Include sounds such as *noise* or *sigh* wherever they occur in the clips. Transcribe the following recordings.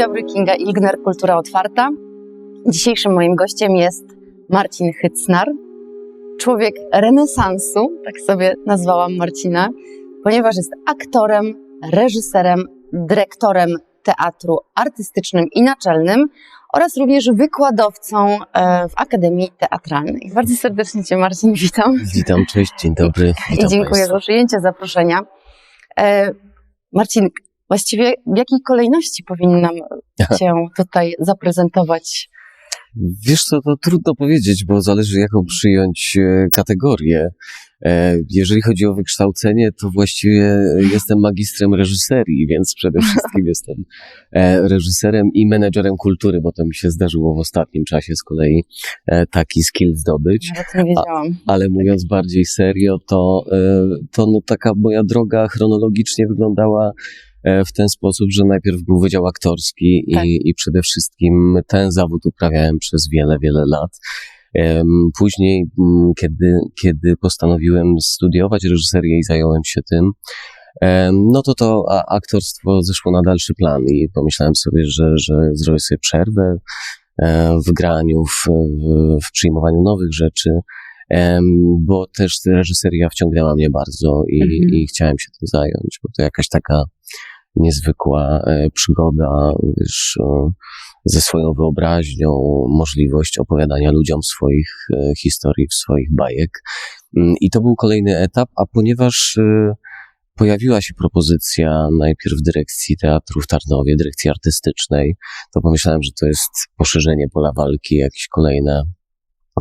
Dobry, Kinga Ilgner, Kultura Otwarta. Dzisiejszym moim gościem jest Marcin Hycnar, człowiek renesansu, tak sobie nazwałam Marcina, ponieważ jest aktorem, reżyserem, dyrektorem teatru artystycznym i naczelnym oraz również wykładowcą e, w Akademii Teatralnej. Bardzo serdecznie Cię, Marcin, witam. Witam, cześć, dzień dobry. I Witam dziękuję państwa. za przyjęcie zaproszenia. E, Marcin, właściwie w jakiej kolejności powinnam Cię tutaj zaprezentować? Wiesz co, to trudno powiedzieć, bo zależy jaką przyjąć e, kategorię. E, Jeżeli chodzi o wykształcenie, to właściwie jestem magistrem reżyserii, więc przede wszystkim *laughs* jestem e, reżyserem i menedżerem kultury, bo to mi się zdarzyło w ostatnim czasie z kolei taki skill zdobyć. Nie wiedziałam. Ale mówiąc bardziej serio, to, to no taka moja droga chronologicznie wyglądała w ten sposób, że najpierw był wydział aktorski i, Tak. i przede wszystkim ten zawód uprawiałem przez wiele, wiele lat. Później, mm, kiedy, kiedy postanowiłem studiować reżyserię i zająłem się tym, no to to aktorstwo zeszło na dalszy plan i pomyślałem sobie, że, że zrobię sobie przerwę e, w graniu, w, w, przyjmowaniu nowych rzeczy, bo też reżyseria wciągnęła mnie bardzo i, Mhm. i chciałem się tym zająć, bo to jakaś taka niezwykła e, przygoda, wiesz, e, ze swoją wyobraźnią, możliwość opowiadania ludziom swoich e, historii, swoich bajek. Mm, I to był kolejny etap, a ponieważ pojawiła się propozycja najpierw dyrekcji teatru w Tarnowie, dyrekcji artystycznej, to pomyślałem, że to jest poszerzenie pola walki, jakieś kolejne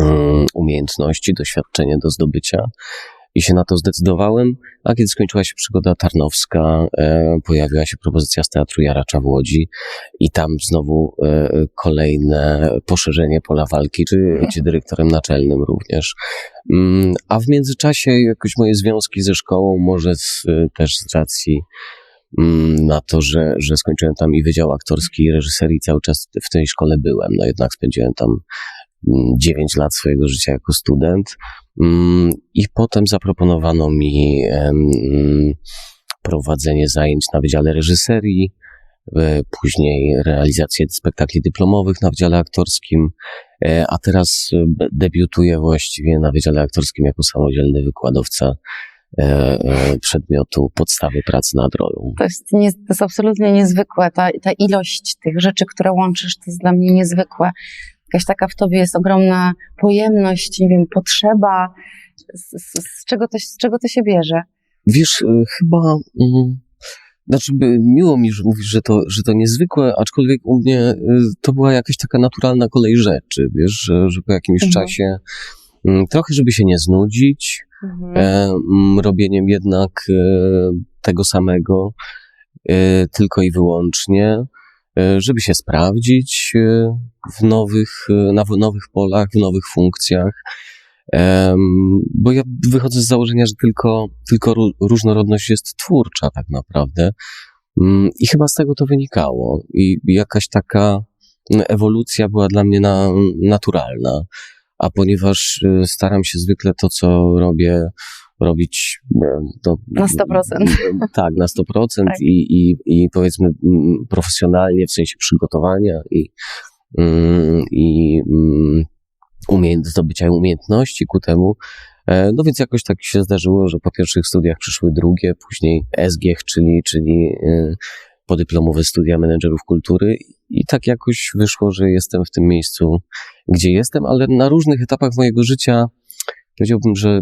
mm, umiejętności, doświadczenie do zdobycia. I się na to zdecydowałem, a kiedy skończyła się przygoda tarnowska, e, pojawiła się propozycja z Teatru Jaracza w Łodzi i tam znowu e, kolejne poszerzenie pola walki, czy, czy dyrektorem naczelnym również. Mm, a w międzyczasie jakoś moje związki ze szkołą, może z, też z racji mm, na to, że, że skończyłem tam i Wydział Aktorski i Reżyserii, cały czas w tej szkole byłem. No jednak spędziłem tam 9 lat swojego życia jako student. Mm, I potem zaproponowano mi prowadzenie zajęć na Wydziale Reżyserii, e, później realizację spektakli dyplomowych na Wydziale Aktorskim, e, a teraz e, debiutuję właściwie na Wydziale Aktorskim jako samodzielny wykładowca przedmiotu podstawy pracy nad rolą. To jest, nie, to jest absolutnie niezwykłe. Ta, ta ilość tych rzeczy, które łączysz, to jest dla mnie niezwykłe. Jakaś taka w tobie jest ogromna pojemność, nie wiem, potrzeba. Z, z, z, czego, to, z czego to się bierze? Wiesz, e, chyba. Mm, znaczy, miło mi, że mówisz, że to, że to niezwykłe, aczkolwiek u mnie e, to była jakaś taka naturalna kolej rzeczy, wiesz, że, że po jakimś Mhm. czasie, mm, trochę, żeby się nie znudzić, Mhm. e, mm, robieniem jednak e, tego samego, e, tylko i wyłącznie, żeby się sprawdzić e, w nowych, e, na nowych polach, w nowych funkcjach. Bo ja wychodzę z założenia, że tylko, tylko ró- różnorodność jest twórcza tak naprawdę. Mm, I chyba z tego to wynikało. I jakaś taka mm, ewolucja była dla mnie na, naturalna. A ponieważ staram się zwykle to, co robię, robić e, to, Na 100%. *laughs* Tak, na 100% Tak. I, i, i powiedzmy mm, profesjonalnie w sensie przygotowania i, mm, i mm, umiejęt, zdobycia umiejętności ku temu. E, No więc jakoś tak się zdarzyło, że po pierwszych studiach przyszły drugie, później SGH, czyli, czyli e, podyplomowe studia menedżerów kultury i tak jakoś wyszło, że jestem w tym miejscu, gdzie jestem, ale na różnych etapach mojego życia powiedziałbym, że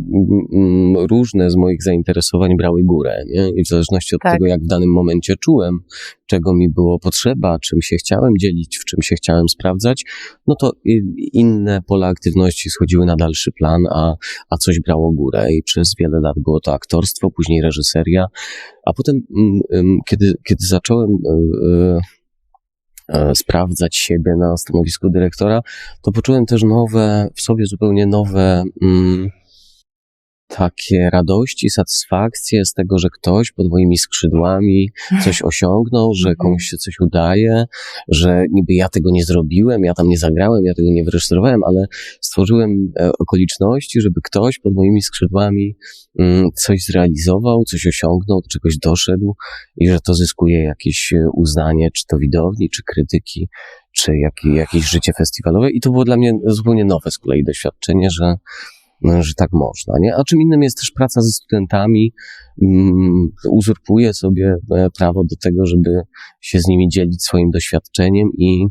różne z moich zainteresowań brały górę, nie? I w zależności od Tak. tego, jak w danym momencie czułem, czego mi było potrzeba, czym się chciałem dzielić, w czym się chciałem sprawdzać, no to inne pola aktywności schodziły na dalszy plan, a, a coś brało górę i przez wiele lat było to aktorstwo, później reżyseria, a potem, kiedy, kiedy zacząłem e, e, sprawdzać siebie na stanowisku dyrektora, to poczułem też nowe, w sobie zupełnie nowe, mm, takie radości, satysfakcje z tego, że ktoś pod moimi skrzydłami coś osiągnął, że Mhm. komuś się coś udaje, że niby ja tego nie zrobiłem, ja tam nie zagrałem, ja tego nie wyreżyserowałem, ale stworzyłem e, okoliczności, żeby ktoś pod moimi skrzydłami mm, coś zrealizował, coś osiągnął, do czegoś doszedł i że to zyskuje jakieś e, uznanie, czy to widowni, czy krytyki, czy jak, jakieś życie festiwalowe. I to było dla mnie zupełnie nowe z kolei doświadczenie, że, że tak można. Nie? A czym innym jest też praca ze studentami. Mm, uzurpuję sobie e, prawo do tego, żeby się z nimi dzielić swoim doświadczeniem i,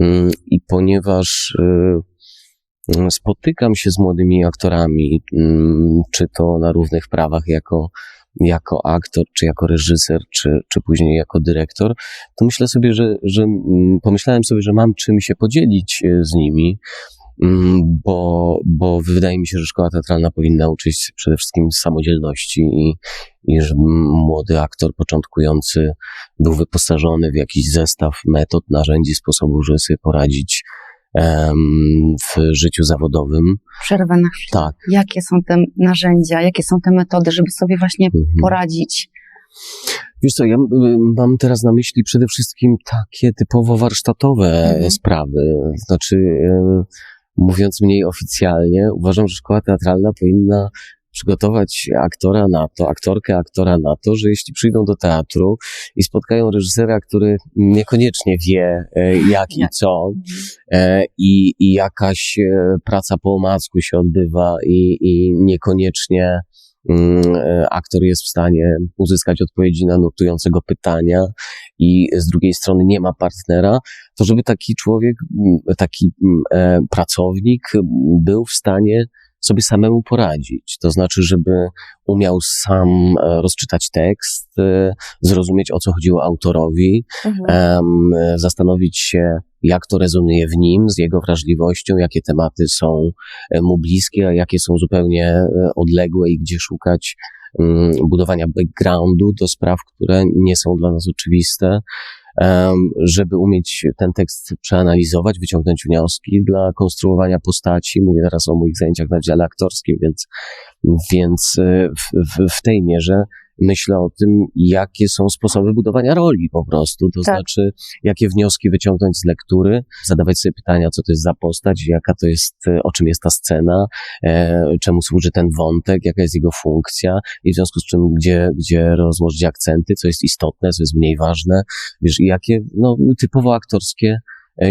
mm, i ponieważ y, y, spotykam się z młodymi aktorami, mm, czy to na równych prawach jako, jako aktor, czy jako reżyser, czy, czy później jako dyrektor, to myślę sobie, że, że mm, pomyślałem sobie, że mam czym się podzielić e, z nimi, mm, bo, bo wydaje mi się, że szkoła teatralna powinna uczyć przede wszystkim samodzielności i, i że młody aktor początkujący był wyposażony w jakiś zestaw metod, narzędzi, sposobów, żeby sobie poradzić w życiu zawodowym. Przerwę na chwilę. Tak. Jakie są te narzędzia, jakie są te metody, żeby sobie właśnie Mhm. poradzić? Wiesz co, ja mam teraz na myśli przede wszystkim takie typowo warsztatowe Mhm. sprawy. Znaczy, mówiąc mniej oficjalnie, uważam, że szkoła teatralna powinna przygotować aktora na to, aktorkę, aktora na to, że jeśli przyjdą do teatru i spotkają reżysera, który niekoniecznie wie e, jak i co e, i, i jakaś e, praca po omacku się odbywa i, i niekoniecznie aktor jest w stanie uzyskać odpowiedzi na nurtującego pytania i z drugiej strony nie ma partnera, to żeby taki człowiek, mm, taki mm, e, pracownik mm, był w stanie sobie samemu poradzić. To znaczy, żeby umiał sam e, rozczytać tekst, e, zrozumieć o co chodziło autorowi, Mhm. e, zastanowić się, jak to rezonuje w nim, z jego wrażliwością, jakie tematy są mu bliskie, a jakie są zupełnie odległe i gdzie szukać mm, budowania backgroundu do spraw, które nie są dla nas oczywiste, żeby umieć ten tekst przeanalizować, wyciągnąć wnioski dla konstruowania postaci. Mówię teraz o moich zajęciach na dziale aktorskim, więc, więc e, w, w, w tej mierze myślę o tym, jakie są sposoby budowania roli po prostu, to Tak. znaczy, jakie wnioski wyciągnąć z lektury, zadawać sobie pytania, co to jest za postać, jaka to jest, e, o czym jest ta scena, e, czemu służy ten wątek, jaka jest jego funkcja i w związku z czym, gdzie, gdzie rozłożyć akcenty, co jest istotne, co jest mniej ważne, wiesz, i jakie, no, typowo aktorskie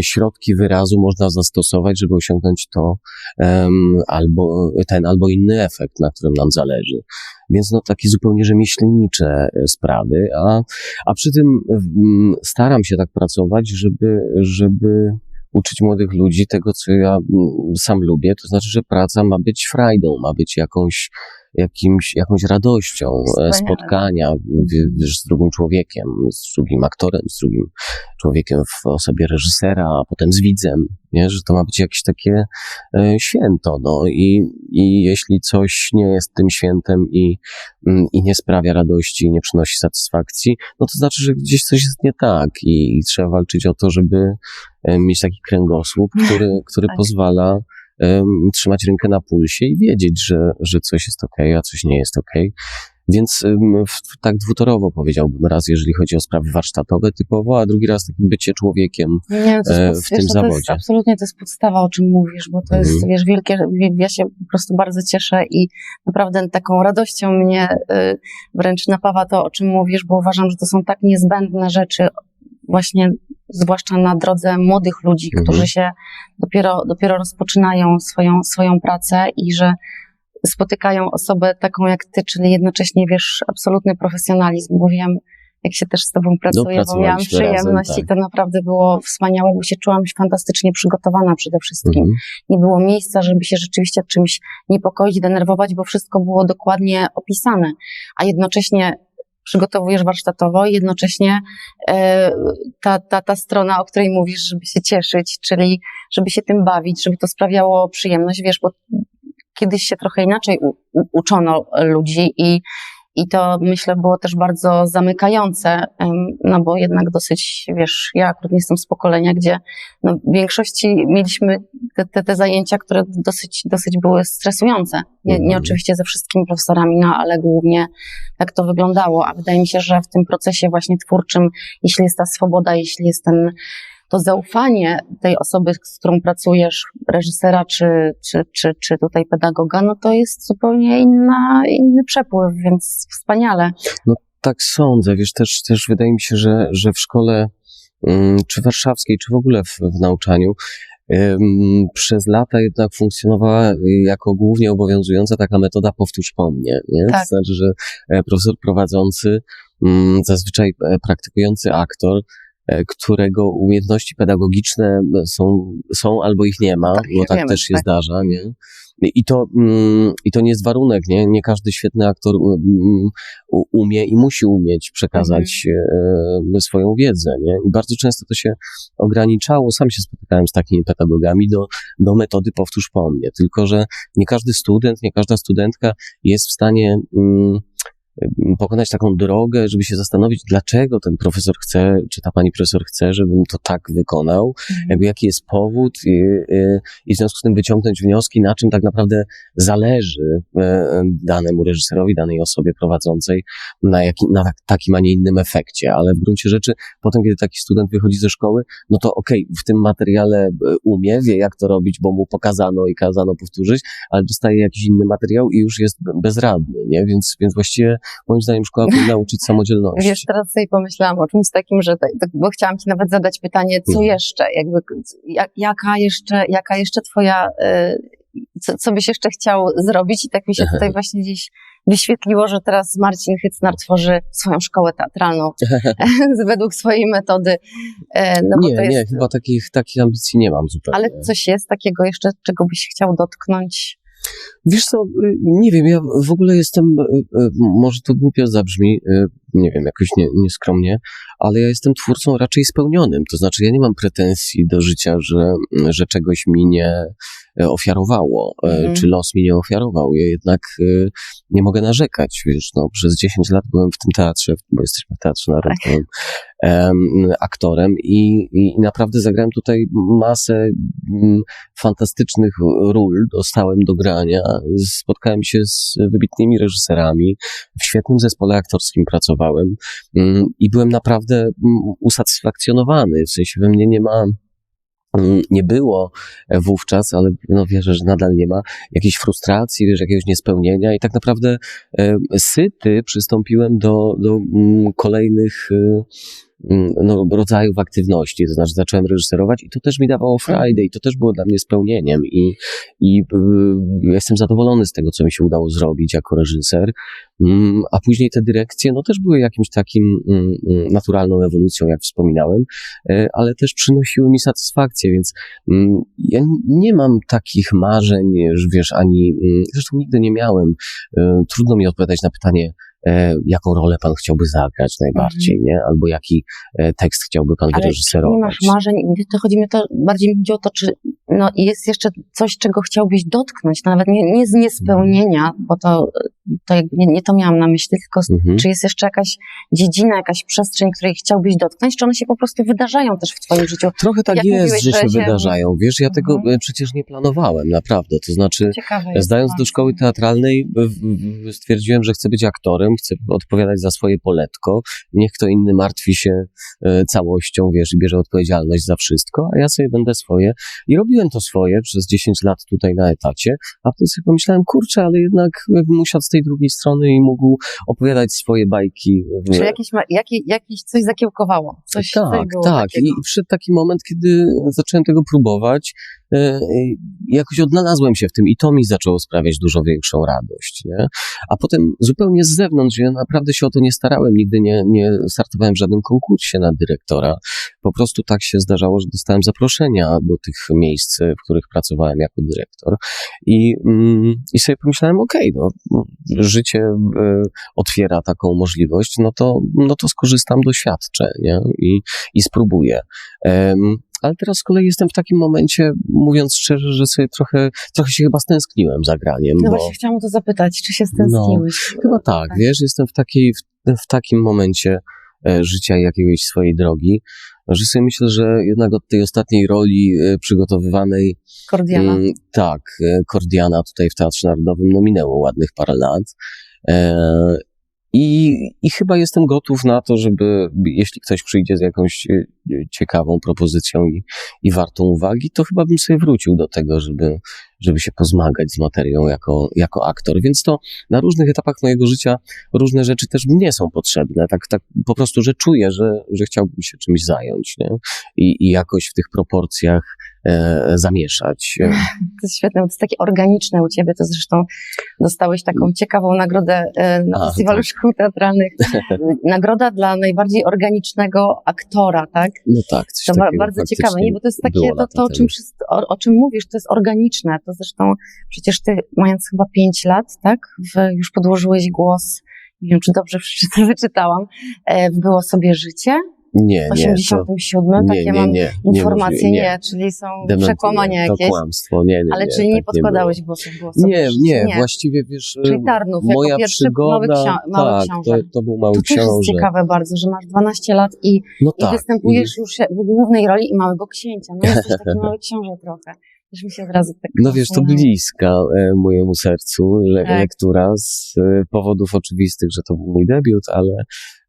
środki wyrazu można zastosować, żeby osiągnąć to em, albo ten, albo inny efekt, na którym nam zależy. Więc no takie zupełnie rzemieślnicze e, sprawy, a, a przy tym mm, staram się tak pracować, żeby, żeby uczyć młodych ludzi tego, co ja sam lubię, to znaczy, że praca ma być frajdą, ma być jakąś, jakimś, jakąś radością e, Wspaniale. spotkania wiesz, z drugim człowiekiem, z drugim aktorem, z drugim człowiekiem w osobie reżysera, a potem z widzem, nie? że to ma być jakieś takie e, święto, no i, i jeśli coś nie jest tym świętem i, mm, i nie sprawia radości, nie przynosi satysfakcji, no to znaczy, że gdzieś coś jest nie tak i, i trzeba walczyć o to, żeby e, mieć taki kręgosłup, który, który Tak. pozwala em, trzymać rękę na pulsie i wiedzieć, że, że coś jest ok, a coś nie jest ok. Więc em, w, tak dwutorowo powiedziałbym raz, jeżeli chodzi o sprawy warsztatowe typowo, a drugi raz takie bycie człowiekiem. Nie, to e, jest, w wiesz, tym no to jest zawodzie. absolutnie to jest podstawa, o czym mówisz, bo to jest, Mhm. wiesz, wielkie, ja się po prostu bardzo cieszę i naprawdę taką radością mnie y, wręcz napawa to, o czym mówisz, bo uważam, że to są tak niezbędne rzeczy, właśnie zwłaszcza na drodze młodych ludzi, Mhm. którzy się dopiero, dopiero rozpoczynają swoją, swoją pracę i że spotykają osobę taką jak ty, czyli jednocześnie, wiesz, absolutny profesjonalizm, bo wiem, jak się też z tobą pracuje, bo miałam przyjemność razem, i to naprawdę było wspaniałe, bo się czułam fantastycznie przygotowana przede wszystkim. Mhm. Nie było miejsca, żeby się rzeczywiście czymś niepokoić, denerwować, bo wszystko było dokładnie opisane, a jednocześnie przygotowujesz warsztatowo, i jednocześnie e, ta, ta, ta strona, o której mówisz, żeby się cieszyć, czyli żeby się tym bawić, żeby to sprawiało przyjemność, wiesz, bo kiedyś się trochę inaczej u, u, uczono ludzi i, I to myślę było też bardzo zamykające, no bo jednak dosyć, wiesz, ja akurat nie jestem z pokolenia, gdzie no, w większości mieliśmy te, te, te zajęcia, które dosyć, dosyć były stresujące. Nie, nie Mhm. oczywiście ze wszystkimi profesorami, no ale głównie tak to wyglądało. A wydaje mi się, że w tym procesie właśnie twórczym, jeśli jest ta swoboda, jeśli jest ten, to zaufanie tej osoby, z którą pracujesz, reżysera czy, czy, czy, czy tutaj pedagoga, no to jest zupełnie inna, inny przepływ, więc wspaniale. Tak sądzę, wiesz, też, też wydaje mi się, że, że w szkole, mm, czy warszawskiej, czy w ogóle w, w nauczaniu, przez lata jednak funkcjonowała jako głównie obowiązująca taka metoda powtórz po mnie, nie? Tak. To znaczy, że e, profesor prowadzący, mm, zazwyczaj e, praktykujący aktor, którego umiejętności pedagogiczne są, są albo ich nie ma, Tak, bo tak wiemy, też się tak. zdarza, nie? I to, mm, I to nie jest warunek, nie? Nie każdy świetny aktor mm, umie i musi umieć przekazać e, swoją wiedzę, nie? I bardzo często to się ograniczało, sam się spotykałem z takimi pedagogami, do, do metody powtórz po mnie, tylko że nie każdy student, nie każda studentka jest w stanie mm, pokonać taką drogę, żeby się zastanowić, dlaczego ten profesor chce, czy ta pani profesor chce, żebym to tak wykonał, jakby jaki jest powód i, i, i w związku z tym wyciągnąć wnioski, na czym tak naprawdę zależy e, danemu reżyserowi, danej osobie prowadzącej, na, jaki, na tak- takim, a nie innym efekcie. Ale w gruncie rzeczy, potem, kiedy taki student wychodzi ze szkoły, no to okej, w tym materiale umie, wie jak to robić, bo mu pokazano i kazano powtórzyć, ale dostaje jakiś inny materiał i już jest be- bezradny, nie? Więc, więc właściwie moim zdaniem szkoła powinna *laughs* uczyć samodzielności. Wiesz, teraz sobie pomyślałam o czymś takim, że bo chciałam ci nawet zadać pytanie, co Mhm. jeszcze, jakby, jak, jaka jeszcze, jaka jeszcze twoja, y, co, co byś jeszcze chciał zrobić i tak mi się tutaj właśnie gdzieś wyświetliło, że teraz Marcin Hycnar tworzy swoją szkołę teatralną *laughs* *laughs* według swojej metody, e, no nie, to nie, jest, chyba takich, takich ambicji nie mam zupełnie. ale coś jest takiego jeszcze, czego byś chciał dotknąć? Wiesz co, y, nie wiem, ja w ogóle jestem, y, y, może to głupio zabrzmi, nie wiem, jakoś nie, nieskromnie, ale ja jestem twórcą raczej spełnionym. To znaczy, ja nie mam pretensji do życia, że, że czegoś mi nie e, ofiarowało, e, Mhm. czy los mi nie ofiarował. Ja jednak nie mogę narzekać, wiesz, no, przez 10 lat byłem w tym teatrze, bo jesteśmy w Teatrze Narodowym, em, aktorem i, i naprawdę zagrałem tutaj masę mm, fantastycznych ról, dostałem do grania, spotkałem się z wybitnymi reżyserami, w świetnym zespole aktorskim pracowałem mm, i byłem naprawdę mm, usatysfakcjonowany, w sensie we mnie nie ma nie było wówczas, ale no wierzę, że nadal nie ma jakiejś frustracji, wiesz, jakiegoś niespełnienia. I tak naprawdę syty przystąpiłem do, do kolejnych mm, no, rodzajów aktywności, to znaczy zacząłem reżyserować i to też mi dawało frajdę i to też było dla mnie spełnieniem. I, i y, jestem zadowolony z tego, co mi się udało zrobić jako reżyser, Mm, a później te dyrekcje, no też były jakimś takim mm, mm, naturalną ewolucją, jak wspominałem, e, ale też przynosiły mi satysfakcję, więc mm, ja nie mam takich marzeń, że wiesz, ani, mm, zresztą nigdy nie miałem, E, trudno mi odpowiadać na pytanie, jaką rolę pan chciałby zagrać najbardziej, nie? Albo jaki e, tekst chciałby pan Ale wyreżyserować. nie masz marzeń, to chodzi mi to, bardziej mi chodzi o to, czy no, jest jeszcze coś, czego chciałbyś dotknąć, no, nawet nie, nie z niespełnienia, bo to, to nie, nie to miałam na myśli, tylko Mhm. czy jest jeszcze jakaś dziedzina, jakaś przestrzeń, której chciałbyś dotknąć, czy one się po prostu wydarzają też w twoim życiu? Trochę tak Jak jest, mówiłeś, że się się- wydarzają. Wiesz, ja tego Mhm. e, przecież nie planowałem, naprawdę. To znaczy, Ciekawe Zdając do szkoły teatralnej, stwierdziłem, że chcę być aktorem, chcę odpowiadać za swoje poletko. Niech kto inny martwi się e, całością, wiesz, i bierze odpowiedzialność za wszystko, a ja sobie będę swoje. I robiłem to swoje przez 10 lat tutaj na etacie, a potem sobie pomyślałem, kurczę, ale jednak jakbym usiadł z tej drugiej strony i mógł opowiadać swoje bajki. Czy jakieś, ma, jakie, jakieś coś zakiełkowało? Coś, coś tak, było tak. takiego. I przyszedł taki moment, kiedy zacząłem tego próbować. E, e, Jakoś odnalazłem się w tym i to mi zaczęło sprawiać dużo większą radość. Nie? A potem zupełnie z zewnątrz, ja naprawdę się o to nie starałem, nigdy nie, nie startowałem w żadnym konkursie na dyrektora. Po prostu tak się zdarzało, że dostałem zaproszenia do tych miejsc, w których pracowałem jako dyrektor. I, mm, i sobie pomyślałem, okej, no, życie e, otwiera taką możliwość, no to, no to skorzystam, doświadczę nie? I, i spróbuję. Ale teraz z kolei jestem w takim momencie, mówiąc szczerze, że sobie trochę, trochę się chyba stęskniłem za graniem, No bo właśnie chciałam o to zapytać, czy się stęskniłeś? chyba tak, tak. wiesz, jestem w, takiej, w, w takim momencie e, życia jakiegoś swojej drogi, że sobie myślę, że jednak od tej ostatniej roli e, przygotowywanej Kordiana. Mm, tak, e, Kordiana tutaj w Teatrze Narodowym no minęło ładnych parę lat. E, i, I chyba jestem gotów na to, żeby jeśli ktoś przyjdzie z jakąś e, ciekawą propozycją i, i wartą uwagi, to chyba bym sobie wrócił do tego, żeby, żeby się pozmagać z materią jako, jako aktor. Więc to na różnych etapach mojego życia różne rzeczy też mnie są potrzebne. Tak, tak po prostu, że czuję, że, że chciałbym się czymś zająć nie? I, i jakoś w tych proporcjach e, zamieszać. *laughs* To jest świetne, bo to jest takie organiczne u ciebie. To zresztą dostałeś taką ciekawą nagrodę e, na A, Festiwalu tak. Szkół Teatralnych. *laughs* Nagroda dla najbardziej organicznego aktora, tak? No tak, coś To takiego bardzo ciekawe, nie? Bo to jest takie, to, to o, czym, o czym mówisz, to jest organiczne. To zresztą przecież ty, mając chyba pięć lat, tak? Już podłożyłeś głos, nie wiem, czy dobrze *laughs* wyczytałam, e, Było sobie życie Nie, w nie, to, 87, nie, takie nie, mam nie, informacje, nie, nie, czyli są Dementuję. przekłamania To jakieś. kłamstwo, nie, nie, Ale nie, czyli nie tak podkładałeś głosu w Było sobie Nie, nie, właściwie wiesz, Czyli e, Tarnów, jako moja pierwszy mały, przygoda, ksią- mały tak, książę. to, to był mały To też jest książę. ciekawe bardzo, że masz 12 lat i, No i tak. występujesz już w głównej roli i małego księcia. No jesteś taki *laughs* mały książę trochę. Już mi się od razu tak No wiesz, to bliska e, mojemu sercu le, Tak. lektura z e, powodów oczywistych, że to był mój debiut, ale,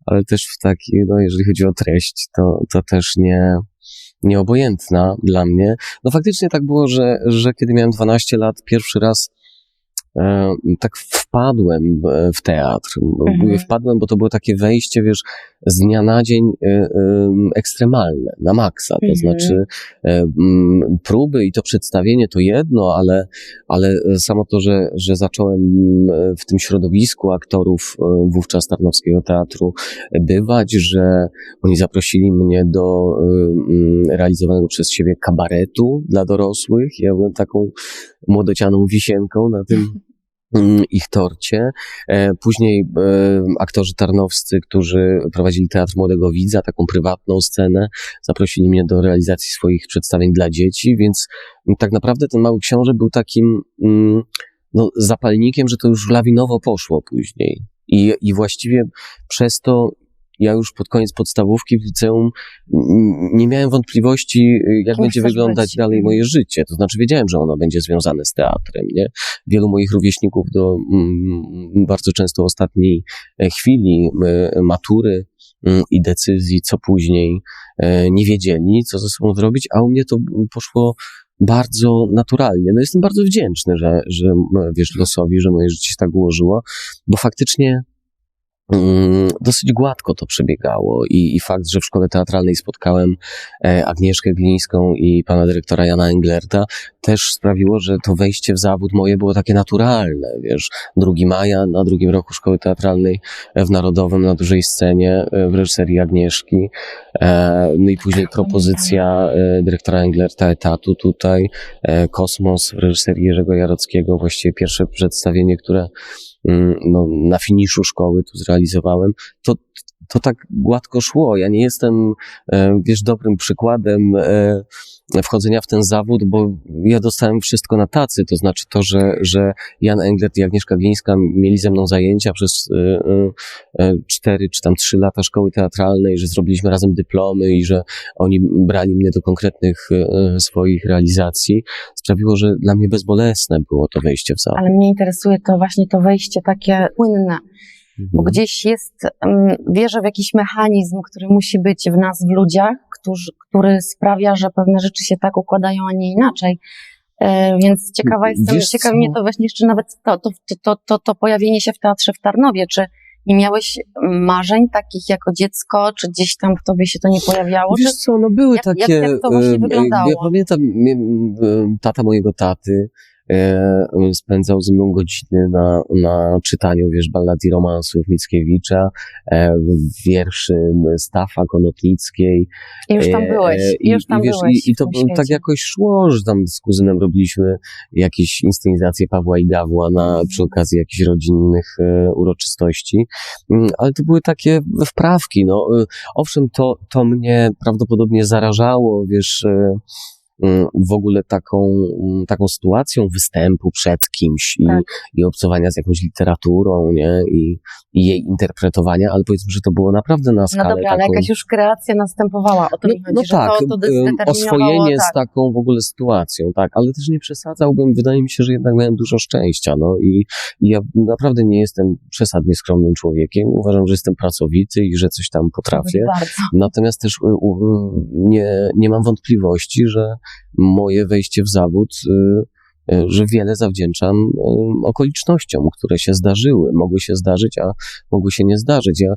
ale też w taki, no jeżeli chodzi o treść, to, to też nie, nieobojętna dla mnie. No faktycznie tak było, że, że kiedy miałem 12 lat, pierwszy raz e, tak wpadłem e, w teatr. Mhm. Wpadłem, bo to było takie wejście, wiesz, z dnia na dzień e, ekstremalne, na maksa. To Mhm. znaczy e, próby i to przedstawienie to jedno, ale, ale samo to, że, że zacząłem w tym środowisku aktorów wówczas Tarnowskiego Teatru bywać, że oni zaprosili mnie do realizowanego przez siebie kabaretu dla dorosłych. Ja byłem taką młodocianą wisienką na tym *laughs* ich torcie. E, Później e, aktorzy tarnowscy, którzy prowadzili Teatr Młodego Widza, taką prywatną scenę, zaprosili mnie do realizacji swoich przedstawień dla dzieci, więc mm, tak naprawdę ten mały książę był takim mm, no, zapalnikiem, że to już lawinowo poszło później. I, I właściwie przez to ja już pod koniec podstawówki w liceum nie miałem wątpliwości, y, jak Kim będzie wyglądać być? dalej moje życie. To znaczy wiedziałem, że ono będzie związane z teatrem, nie? Wielu moich rówieśników do bardzo często ostatniej e, chwili matury i decyzji, co później e, nie wiedzieli, co ze sobą zrobić, a u mnie to poszło bardzo naturalnie. No jestem bardzo wdzięczny, że, że wiesz, losowi, że moje życie się tak ułożyło, bo faktycznie dosyć gładko to przebiegało i, i fakt, że w szkole teatralnej spotkałem e, Agnieszkę Glińską i pana dyrektora Jana Englerta, też sprawiło, że to wejście w zawód moje było takie naturalne, wiesz, 2 maja na drugim roku szkoły teatralnej w Narodowym na dużej scenie e, w reżyserii Agnieszki, e, no i później propozycja e, dyrektora Englerta etatu tutaj, e, Kosmos w reżyserii Jerzego Jarockiego, właściwie pierwsze przedstawienie, które mm, no, na finiszu szkoły tu zrealizowałem, to, to tak gładko szło. Ja nie jestem, e, wiesz, dobrym przykładem e, wchodzenia w ten zawód, bo ja dostałem wszystko na tacy, to znaczy to, że, że Jan Englert i Agnieszka Glińska mieli ze mną zajęcia przez e, cztery czy tam trzy lata szkoły teatralnej, że zrobiliśmy razem dyplomy i że oni brali mnie do konkretnych swoich realizacji, sprawiło, że dla mnie bezbolesne było to wejście w zawód. Ale mnie interesuje to właśnie to wejście takie płynne, bo Mhm. gdzieś jest, um, wierzę w jakiś mechanizm, który musi być w nas, w ludziach, którzy, który sprawia, że pewne rzeczy się tak układają, a nie inaczej. E, więc ciekawa jestem, Wiesz ciekawi co? mnie to właśnie jeszcze nawet to, to, to, to, to pojawienie się w teatrze w Tarnowie, czy nie miałeś marzeń takich jako dziecko, czy gdzieś tam w tobie się to nie pojawiało? Wiesz Czy... co, no były jak- jak- takie. jak to właśnie wyglądało? Ja pamiętam tata mojego taty. E, spędzał ze mną godziny na, na czytaniu, wiesz, ballad i romansów Mickiewicza, e, wierszy Stafa Konotnickiej. I już tam E, byłeś, i już tam wiesz, byłeś. I, i to tak jakoś szło, że tam z kuzynem robiliśmy jakieś inscenizacje Pawła i Gawła na, przy okazji jakichś rodzinnych uroczystości. Mm, Ale to były takie wprawki. No, owszem, to, to mnie prawdopodobnie zarażało, wiesz, w ogóle taką, mm, taką sytuacją występu przed kimś i, Tak. i obcowania z jakąś literaturą, nie? I, i jej interpretowania, ale powiedzmy, że to było naprawdę na No skalę dobra, ale taką... jakaś już kreacja następowała. O to No, chodzi, no tak, to, to oswojenie tak. z taką w ogóle sytuacją, tak, ale też nie przesadzałbym, wydaje mi się, że jednak miałem dużo szczęścia, no i, i ja naprawdę nie jestem przesadnie skromnym człowiekiem, uważam, że jestem pracowity i że coś tam potrafię, natomiast też y, u- nie, nie mam wątpliwości, że moje wejście w zawód, y, y, że wiele zawdzięczam y, okolicznościom, które się zdarzyły, mogły się zdarzyć, a mogły się nie zdarzyć. Ja,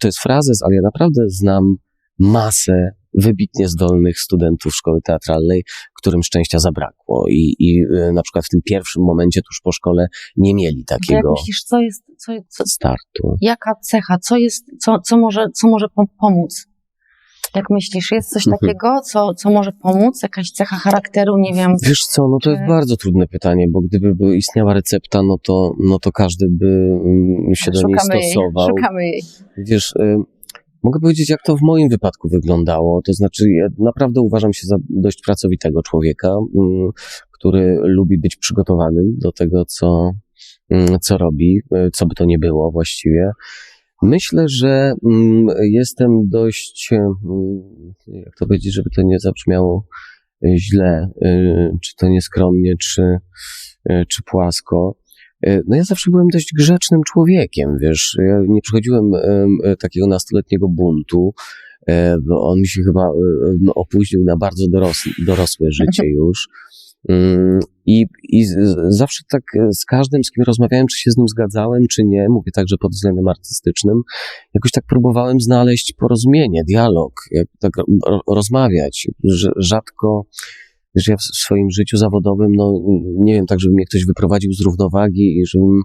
to jest frazes, ale ja naprawdę znam masę wybitnie zdolnych studentów szkoły teatralnej, którym szczęścia zabrakło i, i na przykład w tym pierwszym momencie tuż po szkole nie mieli To jak takiego myślisz, co jest, co, co, startu. jaka cecha, co jest, co, co może, co może pom- pomóc? Jak myślisz, jest coś Mhm. takiego, co, co może pomóc? Jakaś cecha charakteru, nie wiem. Wiesz co, no to jest Czy- bardzo trudne pytanie, bo gdyby by istniała recepta, no to, no to każdy by mm, się do niej Szukamy jej, stosował. szukamy jej. Wiesz, y, mogę powiedzieć, jak to w moim wypadku wyglądało. To znaczy, ja naprawdę uważam się za dość pracowitego człowieka, mm, który lubi być przygotowanym do tego, co, mm, co robi, y, co by to nie było właściwie. Myślę, że mm, jestem dość, mm, jak to powiedzieć, żeby to nie zabrzmiało y, źle, y, czy to nieskromnie, czy, y, czy płasko. No ja zawsze byłem dość grzecznym człowiekiem, wiesz, ja nie przechodziłem em, e, takiego nastoletniego buntu, e, bo on mi się chyba e, no, opóźnił na bardzo doros, dorosłe życie *laughs* już. Mm, I, I zawsze tak e, z każdym, z kim rozmawiałem, czy się z nim zgadzałem, czy nie, mówię także pod względem artystycznym, jakoś tak próbowałem znaleźć porozumienie, dialog, tak ro, rozmawiać. Rz- Rzadko, wiesz, ja w swoim życiu zawodowym, no nie wiem, tak żeby mnie ktoś wyprowadził z równowagi i żebym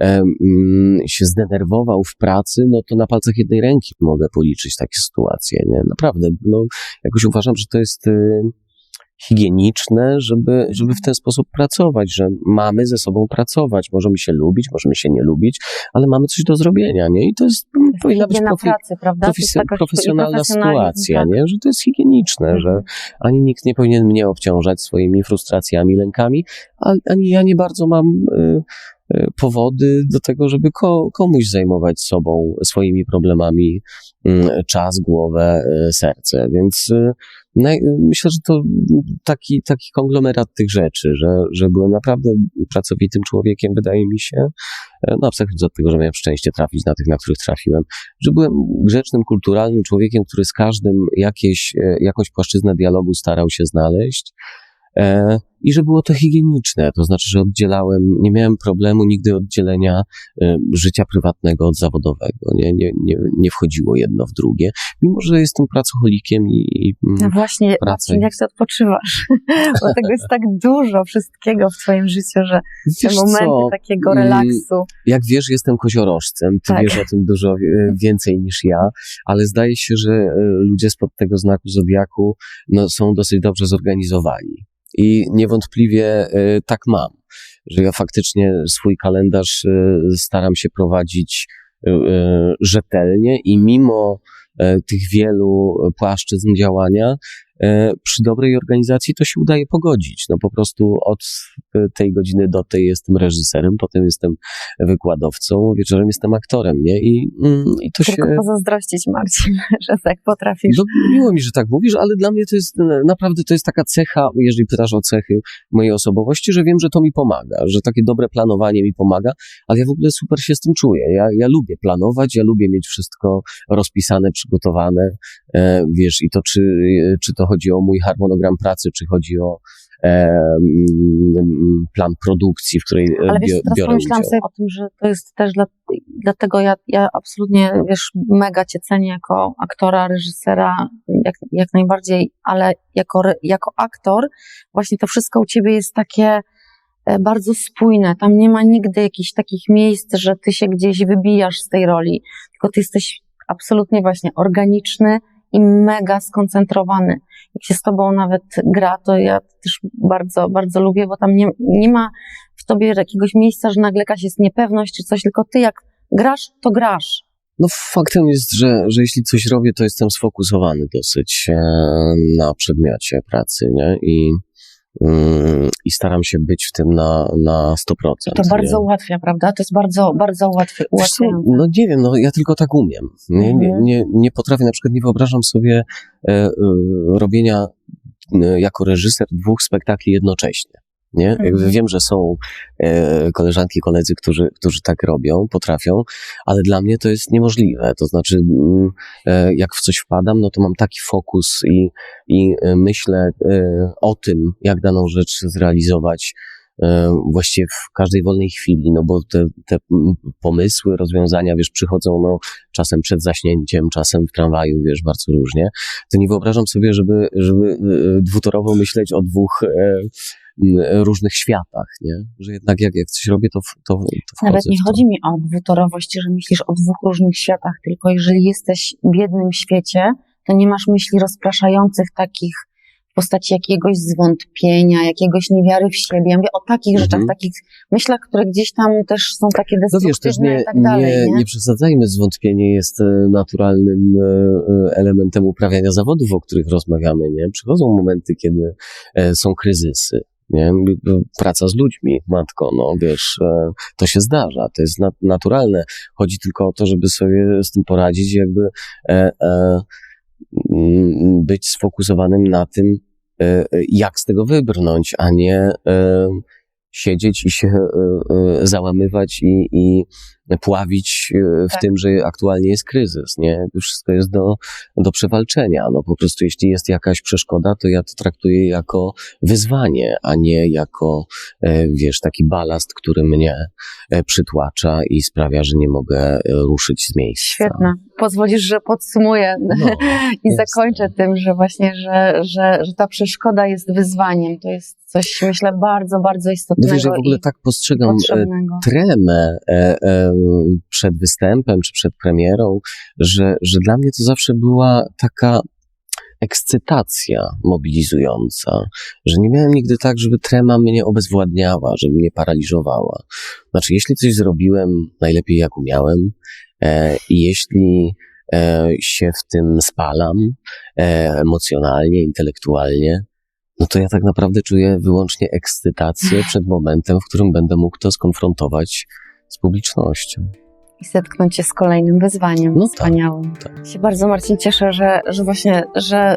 em, mm, się zdenerwował w pracy, no to na palcach jednej ręki mogę policzyć takie sytuacje, nie? Naprawdę, no jakoś uważam, że to jest y, higieniczne, żeby, żeby w ten sposób pracować, że mamy ze sobą pracować, możemy się lubić, możemy się nie lubić, ale mamy coś do zrobienia, nie? I to jest, powinna być profi- pracy, prawda? Profesjonalna sytuacja, tak. nie? że to jest higieniczne, Mhm. że ani nikt nie powinien mnie obciążać swoimi frustracjami, lękami, ani ja nie bardzo mam y, y, powody do tego, żeby ko- komuś zajmować sobą, swoimi problemami y, czas, głowę, y, serce. Więc y, myślę, że to taki, taki konglomerat tych rzeczy, że, że byłem naprawdę pracowitym człowiekiem, wydaje mi się, e, no abstrahując od tego, że miałem szczęście trafić na tych, na których trafiłem, że byłem grzecznym, kulturalnym człowiekiem, który z każdym jakieś, e, jakąś płaszczyznę dialogu starał się znaleźć. I że było to higieniczne, to znaczy, że oddzielałem, nie miałem problemu nigdy oddzielenia e, życia prywatnego od zawodowego. Nie, nie, nie, nie wchodziło jedno w drugie, mimo że jestem pracocholikiem i, i No właśnie, Marcin, jak ty odpoczywasz? *laughs* Bo tego jest tak dużo wszystkiego w twoim życiu, że te momenty co, takiego mm, relaksu. Jak wiesz, jestem koziorożcem, ty Tak. wiesz o tym dużo więcej niż ja, ale zdaje się, że e, ludzie spod tego znaku zodiaku no, są dosyć dobrze zorganizowani. I niewątpliwie e, tak mam, że ja faktycznie swój kalendarz e, staram się prowadzić e, rzetelnie i mimo tych wielu płaszczyzn działania, przy dobrej organizacji to się udaje pogodzić. No po prostu od e, tej godziny do tej jestem reżyserem, potem jestem wykładowcą, wieczorem jestem aktorem, nie? I, mm, i to Tylko się... pozazdrościć, Marcin, *laughs* że tak potrafisz. No, miło mi, że tak mówisz, ale dla mnie to jest e, naprawdę to jest taka cecha, jeżeli pytasz o cechy mojej osobowości, że wiem, że to mi pomaga, że takie dobre planowanie mi pomaga, ale ja w ogóle super się z tym czuję. Ja, ja lubię planować, ja lubię mieć wszystko rozpisane, przygotowane, e, wiesz, i to czy, e, czy to chodzi o mój harmonogram pracy, czy chodzi o e, mm, plan produkcji, w której e, Ale wiesz, teraz biorę pomyślałam udział. sobie o tym, że to jest też dla, dlatego ja, ja absolutnie, wiesz, mega cię cenię jako aktora, reżysera, jak, jak najbardziej, ale jako, jako aktor właśnie to wszystko u ciebie jest takie e, bardzo spójne. Tam nie ma nigdy jakichś takich miejsc, że ty się gdzieś wybijasz z tej roli, tylko ty jesteś absolutnie właśnie organiczny i mega skoncentrowany. Jak się z tobą nawet gra, to ja też bardzo, bardzo lubię, bo tam nie, nie ma w tobie jakiegoś miejsca, że nagle jakaś jest niepewność czy coś, tylko ty jak grasz, to grasz. No faktem jest, że, że jeśli coś robię, to jestem sfokusowany dosyć e, na przedmiocie pracy, nie? I, i staram się być w tym na, na 100%. To bardzo nie? ułatwia, prawda? To jest bardzo, bardzo co, ułatwiające. no nie wiem, no ja tylko tak umiem. Nie, nie, Mhm. nie, nie potrafię, na przykład nie wyobrażam sobie e, e, robienia e, jako reżyser dwóch spektakli jednocześnie. Nie? Mhm. wiem, że są e, koleżanki, koledzy, którzy, którzy tak robią, potrafią, ale dla mnie to jest niemożliwe. To znaczy, mm, e, jak w coś wpadam, no to mam taki fokus i, i e, myślę e, o tym, jak daną rzecz zrealizować e, właściwie w każdej wolnej chwili, no bo te, te mm, pomysły, rozwiązania, wiesz, przychodzą no, czasem przed zaśnięciem, czasem w tramwaju, wiesz, bardzo różnie. To nie wyobrażam sobie, żeby, żeby e, dwutorowo myśleć o dwóch różnych światach, nie? Że jednak jak, jak coś robię, to, to, to Nawet nie chodzi mi o dwutorowość, że myślisz o dwóch różnych światach, tylko jeżeli jesteś w jednym świecie, to nie masz myśli rozpraszających takich w postaci jakiegoś zwątpienia, jakiegoś niewiary w siebie. Ja mówię o takich Mhm. rzeczach, takich myślach, które gdzieś tam też są takie No wiesz, destruktywne nie, i tak dalej. nie, Nie, nie przesadzajmy, zwątpienie jest e, naturalnym e, e, elementem uprawiania zawodów, o których rozmawiamy, nie? Przychodzą momenty, kiedy są kryzysy, nie? Praca z ludźmi, matko, no wiesz, e, to się zdarza, to jest nat- naturalne. Chodzi tylko o to, żeby sobie z tym poradzić, jakby e, e, być sfokusowanym na tym, e, jak z tego wybrnąć, a nie e, siedzieć i się e, załamywać i, i pławić e, w Tak. tym, że aktualnie jest kryzys, nie? Wszystko jest do, do przewalczenia. No po prostu jeśli jest jakaś przeszkoda, to ja to traktuję jako wyzwanie, a nie jako, e, wiesz, taki balast, który mnie e, przytłacza i sprawia, że nie mogę ruszyć z miejsca. Świetne. Pozwolisz, że podsumuję No, *laughs* i jasne. zakończę tym, że właśnie, że, że, że ta przeszkoda jest wyzwaniem. To jest coś, myślę, bardzo, bardzo istotnego wiesz, ja w ogóle tak postrzegam tremę e, e, przed występem czy przed premierą, że, że dla mnie to zawsze była taka ekscytacja mobilizująca, że nie miałem nigdy tak, żeby trema mnie obezwładniała, żeby mnie paraliżowała. Znaczy, jeśli coś zrobiłem najlepiej jak umiałem e, i jeśli e, się w tym spalam e, emocjonalnie, intelektualnie, no to ja tak naprawdę czuję wyłącznie ekscytację przed momentem, w którym będę mógł to skonfrontować z publicznością. i zetknąć się z kolejnym wyzwaniem No tak, wspaniałym. tak. Się bardzo Marcin cieszę, że, że właśnie, że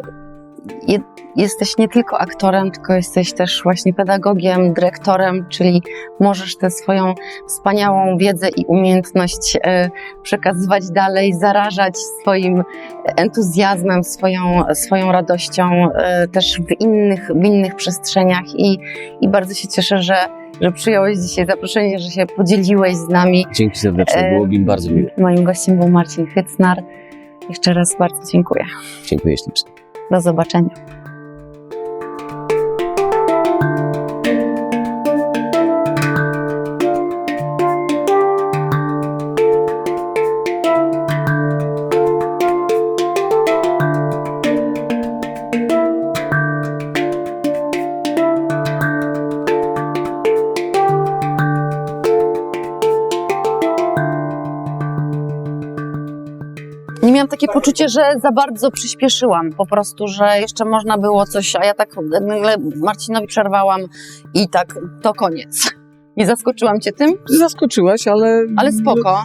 je, jesteś nie tylko aktorem, tylko jesteś też właśnie pedagogiem, dyrektorem, czyli możesz tę swoją wspaniałą wiedzę i umiejętność e, przekazywać dalej, zarażać swoim entuzjazmem, swoją, swoją radością e, też w innych, w innych przestrzeniach i, i bardzo się cieszę, że, że przyjąłeś dzisiaj zaproszenie, że się podzieliłeś z nami. Dzięki serdeczne, E, było mi bardzo miło. Moim gościem był Marcin Hycnar. Jeszcze raz bardzo dziękuję. Dziękuję ślicznie. Do zobaczenia. Poczucie, że za bardzo przyspieszyłam. Po prostu, że jeszcze można było coś, a ja tak nagle Marcinowi przerwałam i tak to koniec. *laughs* Nie zaskoczyłam cię tym, Zaskoczyłaś, ale... ale spoko.